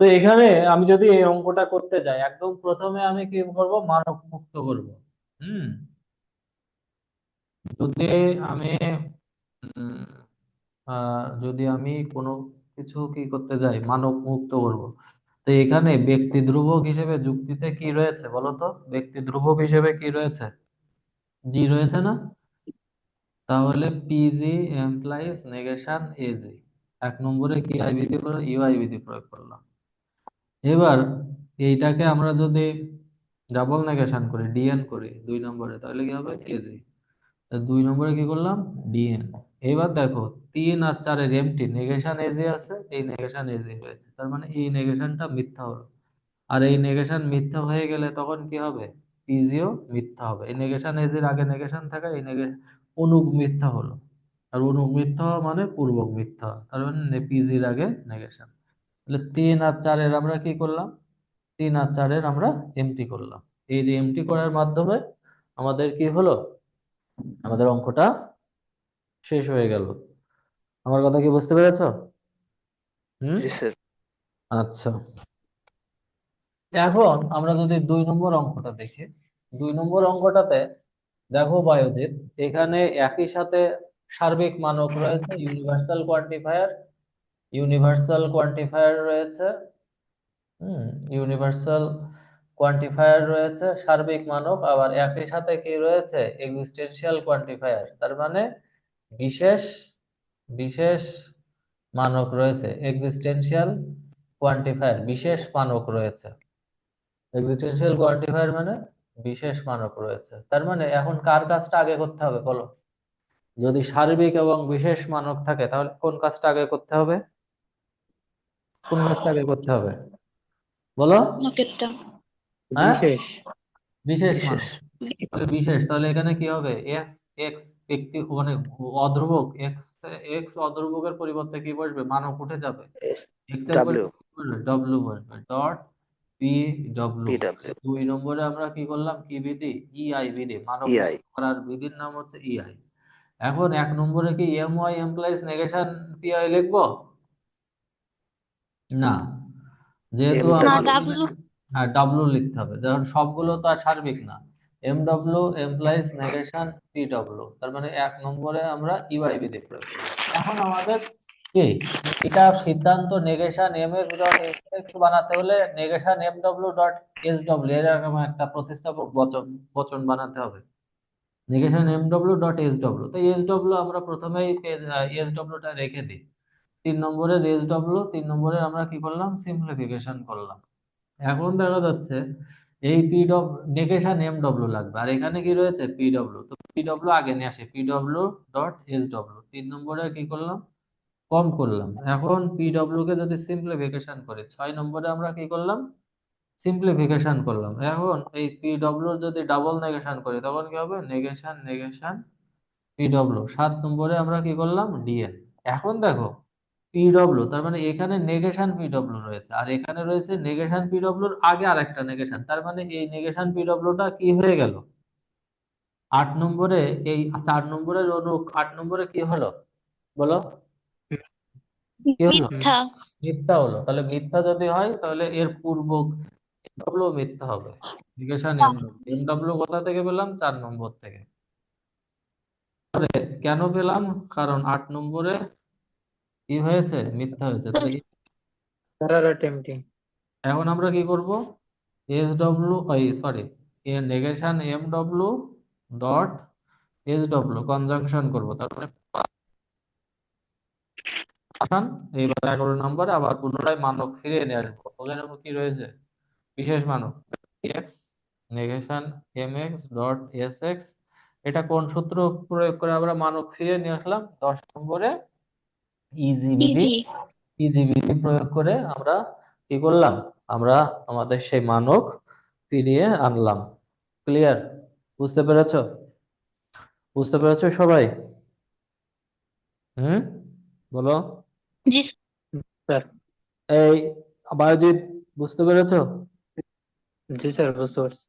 তো এখানে আমি যদি এই অঙ্কটা করতে যাই, একদম প্রথমে আমি কি করব? মানব মুক্ত করব। হুম? যদি আমি যদি আমি কোনো কিছু কি করতে যাই মানব মুক্ত করব। তো এখানে ব্যক্তি ধ্রুবক হিসেবে যুক্তিতে কি রয়েছে বলো তো? ব্যক্তি ধ্রুবক হিসেবে কি রয়েছে? জি রয়েছে না? তাহলে পিজি এমপ্লাইজ নেগেশন এজি এক নম্বরে কি আই বিধি করে ইউআই বিধি প্রয়োগ করলাম। এবার এইটাকে আমরা যদি ডাবল নেগেশন করি ডিএন করি দুই নম্বরে তাহলে কি হবে? কেজি দুই নম্বরে কি করলাম? ডিএন এবার দেখো তিন আর চারের এমটি নেগেশন এজি আছে এই নেগেশন এজি হয়েছে। তার মানে এই নেগেশনটা মিথ্যা হলো। আর এই নেগেশন মিথ্যা হয়ে গেলে তখন কি হবে? পিজিও মিথ্যা হবে। এই নেগেশন এজির আগে নেগেশন থাকা এই নেগে অনুক মিথ্যা হলো। আর অনুক মিথ্যা মানে পূর্বক মিথ্যা। তার মানে পিজির আগে নেগেশন তাহলে তিন আর চারের আমরা কি করলাম? তিন আর চারের আমরা এমটি করলাম। এই যে এমটি করার মাধ্যমে আমাদের কি হলো? আমাদের অঙ্কটা শেষ হয়ে গেল। আমার কথা কি বুঝতে পেরেছ? হুম? আচ্ছা। এখন আমরা যদি দুই নম্বর অঙ্কটা দেখি দুই নম্বর অঙ্কটাতে দেখো বায়োজিৎ এখানে একই সাথে সার্বিক মানক রয়েছে ইউনিভার্সাল কোয়ান্টিফায়ার ইউনিভার্সাল কোয়ান্টিফায়ার রয়েছে। হুম, ইউনিভার্সাল কোয়ান্টিফায়ার রয়েছে, সার্বিক মানক আবার একই সাথে কি রয়েছে? এক্সিস্টেন্সিয়াল কোয়ান্টিফায়ার, তার মানে বিশেষ বিশেষ মানক রয়েছে। এক্সিস্টেন্সিয়াল কোয়ান্টিফায়ার, বিশেষ মানক রয়েছে। এক্সিস্টেন্সিয়াল কোয়ান্টিফায়ার মানে বিশেষ মানক রয়েছে। তার মানে এখন কার কাজটা আগে করতে হবে বলো? যদি সার্বিক এবং বিশেষ মানক থাকে, তাহলে কোন কাজটা আগে করতে হবে? কোন কাজটা আগে করতে হবে? বলো। মার্কেটটা হ্যাঁ? বিশেষ। বিশেষ বিশেষ। তাহলে বিশেষ তাহলে এখানে কি হবে? এক্স এক্স একটি মানে অধ্রুবক এক্স এক্স অধ্রুবকের পরিবর্তে কি বসবে? মানক উঠে যাবে। এক্সের ডাব্লিউ পরিবর্তে ডব্লিউ বসবে। ডট পি ডব্লিউ পি দুই নম্বরে আমরা কি করলাম? কি বিধি? ইআই বিধি। মানব ইআই করার বিধির নাম হচ্ছে ইআই এখন এক নম্বরে কি M Y employees negation PI লিখব? না যেহেতু হ্যাঁ ডাব্লু লিখতে হবে। যেমন সবগুলো তো আর সার্বিক না। M W employees negation P W তার মানে এক নম্বরে আমরা ইউআই বিধি প্রয়োগ এখন আমাদের কি? এটা সিদ্ধান্ত negation M X dot X বানাতে হলে negation M W dot S W এরকম একটা প্রতিস্থাপক বচন বচন বানাতে হবে। Negation M W dot S W তো এস ডাব্লু আমরা প্রথমেই এস ডাব্লুটা রেখে দিই। তিন নম্বরে এস ডাব্লু তিন নম্বরে আমরা কি করলাম? সিম্পলিফিকেশন করলাম। এখন দেখা যাচ্ছে এই P W negation M W লাগবে। আর এখানে কি রয়েছে? পি ডব্লু তো পি ডব্লু আগে নিয়ে আসে। P W dot S W তিন নম্বরে কি করলাম? কম করলাম। এখন পি ডব্লু কে যদি সিম্পলিফিকেশন করি, ছয় নম্বরে আমরা কি করলাম? সিম্পলিফিকেশন করলাম। এখন এই পি ডব্লুর যদি ডাবল নেগেশন করি, তখন কি হবে? নেগেশন নেগেশন পি ডব্লু সাত নম্বরে আমরা কি করলাম? ডিএন এখন দেখো পিডব্লিউ তার মানে এখানে নেগেশন পিডব্লিউ রয়েছে। আর এখানে রয়েছে নেগেশন পিডব্লিউর আগে আরেকটা নেগেশন তার মানে এই নেগেশন পিডব্লিউটা কি হয়ে গেল? আট নম্বরে এই চার নম্বরের অনুক আট নম্বরে কি হলো? বলো। কি হলো? মিথ্যা। মিথ্যা হলো। তাহলে মিথ্যা যদি হয় তাহলে এর পূর্ব ডব্লিউ মিথ্যা হবে। নেগেশন এম ডব্লিউ কোথা থেকে পেলাম? চার নম্বর থেকে। কেন পেলাম? কারণ আট নম্বরে কি হয়েছে? মিথ্যা হয়েছে। তাহলে এখন আমরা কি করব? এস ডব্লিউ ওই sorry negation M W dot S W conjunction করব। তারপরে এইবার এগারো নম্বরে আবার পুনরায় মানক ফিরিয়ে নিয়ে আসব। ওখানে কি রয়েছে? বিশেষ মানক X negation M X dot S X এটা কোন সূত্র প্রয়োগ করে আমরা মানক ফিরিয়ে নিয়ে আসলাম? দশ নম্বরে ইজি বিধি ইজি ইজিবিটি প্রয়োগ করে আমরা কি করলাম? আমরা আমাদের সেই মানক ফিরিয়ে আনলাম। ক্লিয়ার বুঝতে পেরেছ? বুঝতে পেরেছ সবাই? হুম? বলো। জি স্যার। এই বায়োজিৎ বুঝতে পেরেছ? জি স্যার বুঝতে পারছি।